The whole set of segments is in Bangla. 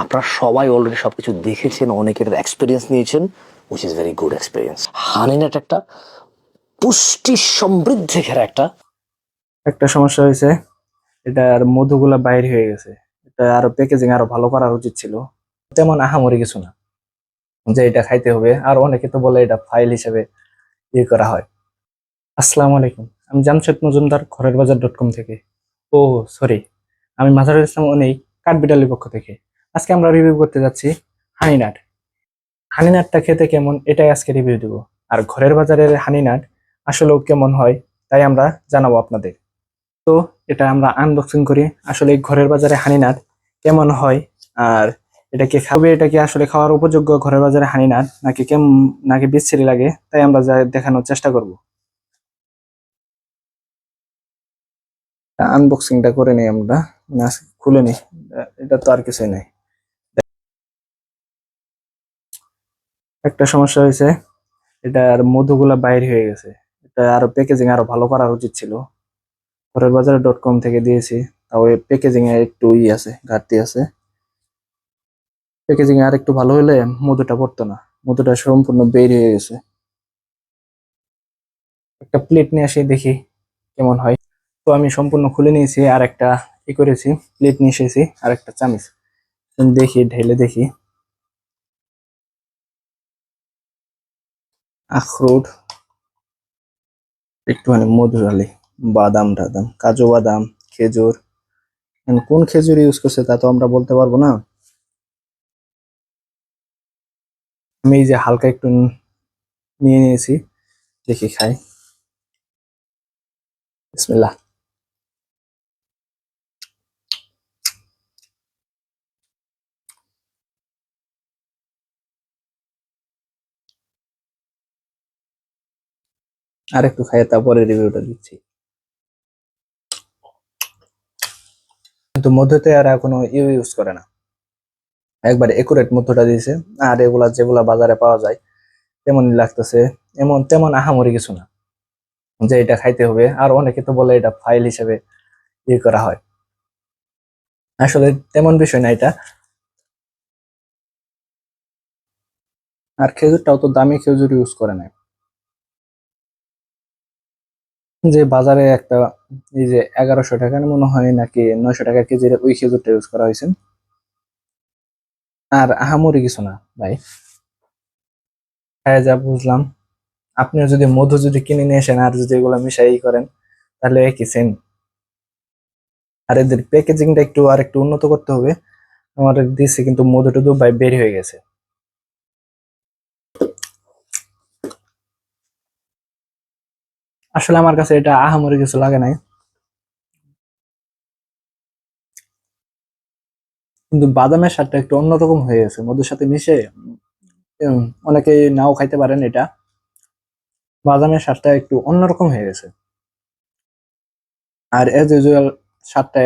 আপনারা সবাই অলরেডি সব কিছু দেখেছেন, অনেকের এক্সপিরিয়েন্স নিয়েছেন which is very good experience honey nut একটা পুষ্টি সমৃদ্ধি ঘেরা একটা একটা সমস্যা হয়েছে এটার মধুগুলা বাইর হয়ে গেছে। এটা আরও প্যাকেজিং আরও ভালো করা উচিত ছিল। তেমন আহামরি কিছু না, যে এটা খাইতে হবে। আর অনেকে তো বলে এটা ফাইল হিসেবে ইয়ে করা হয়। আসসালামু আলাইকুম, আমি জামশেদ মজুমদার ঘরের বাজার ডট কম থেকে। ও সরি আমি মাজারুল ইসলাম অনেক, কাঠবিড়ালির পক্ষ থেকে। আজকে আমরা রিভিউ করতে যাচ্ছি হানিনাট হানিনাটটা খেতে কেমন? এটাই আজকে রিভিউ দিব। আর ঘরের বাজারের হানিনাট আসলেও কেমন হয় তাই আমরা জানাব আপনাদের। তো এটা আমরা আনবক্সিং করি। আসলে ঘরের বাজারে হানিনাট কেমন হয় আর এটাকে খাবে এটা কি আসলে খাওয়ার উপযোগ্য ঘরের বাজারে হানিনাট নাকি কেমন নাকি বিচ্ছিরি লাগে তাই আমরা দেখানোর চেষ্টা করব। আনবক্সিংটা করে নিই আমরা না, খুলে নিই এটা তো আর কিছুই নাই। একটা সমস্যা হয়েছে। এটার মধুগুলা বাইর হয়ে গেছে। এটা আরও প্যাকেজিং আরও ভালো করা উচিত ছিল। ঘরের বাজারে ডট কম থেকে দিয়েছি। তাও প্যাকেজিং এ একটু ই আছে, ঘাটতি আছে। প্যাকেজিং আর একটু ভালো হলে মধুটা পড়তো না। মধুটা সম্পূর্ণ বের হয়ে গেছে। একটা প্লেট নিয়ে আসি, দেখি কেমন হয়। তো আমি সম্পূর্ণ খুলে নিয়েছি আর একটা ই করেছি প্লেট নিয়ে এসেছি আর একটা চামিচ। দেখি, ঢেলে দেখি। আখরোট, একটুখানি মধুর আলি, বাদাম টাদাম, কাজু বাদাম, খেজুর। কোন খেজুর ইউজ করছে তা তো আমরা বলতে পারব না। আমি এই যে হালকা একটু নিয়ে নিয়েছি, দেখি খাই। বিসমিল্লাহ। আর একটু খাই তারপরে রিভিউটা দিচ্ছি। কিন্তু মধ্যতে আর কোনো ইউ ইউজ করে না। একবার একুরেট মধ্যটা দিয়েছে, আর এগুলা যেগুলা বাজারে পাওয়া যায়, তেমনই লাগতেছে। এমন, তেমন আহামরি কিছু না, যে এটা খাইতে হবে। আর অনেকে তো বলে এটা ফাইল হিসেবে ইয়ে করা হয়। আসলে তেমন বিষয় না এটা। আর খেজুরটাও তো দামি খেজুর ইউজ করে না যে বাজারে একটা, এই যে এগারোশো টাকার মনে হয় নাকি নয়শো টাকা কেজির ওই খেজুরটা ইউজ করা হয়েছে। আর আহামরি কিছু না ভাই। হ্যাঁ যা বুঝলাম। আপনিও যদি মধু যদি কিনে নিয়ে আসেন আর যদি এগুলো মিশাই করেন, তাহলে একই সেম আর এদের প্যাকেজিংটা একটু আর একটু উন্নত করতে হবে। আমার দিচ্ছে কিন্তু মধু টধু বাই বের হয়ে গেছে। আসলে আমার কাছে এটা আহামরি কিছু লাগে নাই। কিন্তু বাদামের স্বাদটা একটু অন্যরকম হয়ে গেছে, মধুর সাথে মিশে অনেকে নাও খাইতে পারেন এটা। বাদামের স্বাদটা একটু অন্যরকম হয়ে গেছে। আর এজ ইউজুয়াল স্বাদটা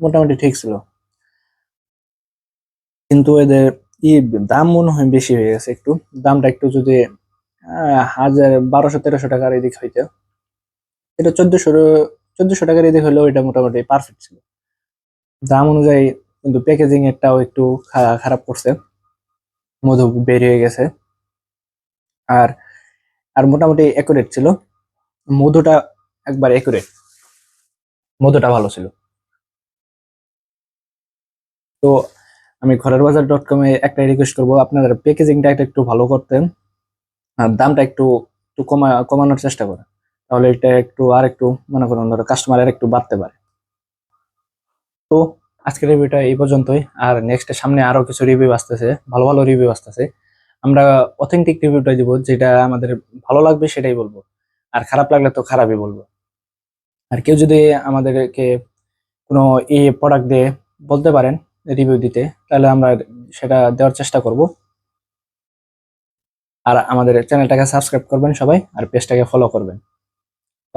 মোটামুটি ঠিক ছিল। কিন্তু এদের ই দাম মনে হয় বেশি হয়ে গেছে একটু। দামটা একটু যদি হাজার বারোশো তেরোশো টাকার এদিক হইতে। এটা চোদ্দশো চোদ্দশো টাকার এদিক হলেও এটা মোটামুটি পারফেক্ট ছিল। দাম অনুযায়ী কিন্তু প্যাকেজিং একটাও একটু খারাপ করছে। মধু বের হয়ে গেছে। আর আর মোটামুটি একুরেট ছিল। মধুটা একবার একুরেট মধুটা ভালো ছিল। তো আমি ঘরের বাজার ডট কমে একটা রিকোয়েস্ট করব, আপনাদের প্যাকেজিংটা একটা একটু ভালো করতেন। আর দামটা একটু একটু কমা, কমানোর চেষ্টা করেন। তাহলে এটা একটু আর একটু, মনে করুন ধরো কাস্টমার আর একটু বাড়তে পারে। তো আজকের রিভিউটা এই পর্যন্তই। আর নেক্সট সামনে আরও কিছু রিভিউ আসতেছে, ভালো ভালো রিভিউ আসতেছে। আমরা অথেন্টিক রিভিউটা দিব, যেটা আমাদের ভালো লাগবে সেটাই বলব। আর খারাপ লাগলে তো খারাপই বলব। আর কেউ যদি আমাদেরকে কোনো এই প্রোডাক্ট দিয়ে বলতে পারেন রিভিউ দিতে, তাহলে আমরা সেটা দেওয়ার চেষ্টা করব। আর আমাদের চ্যানেলটাকে সাবস্ক্রাইব করবেন সবাই, আর পেজটাকে ফলো করবেন।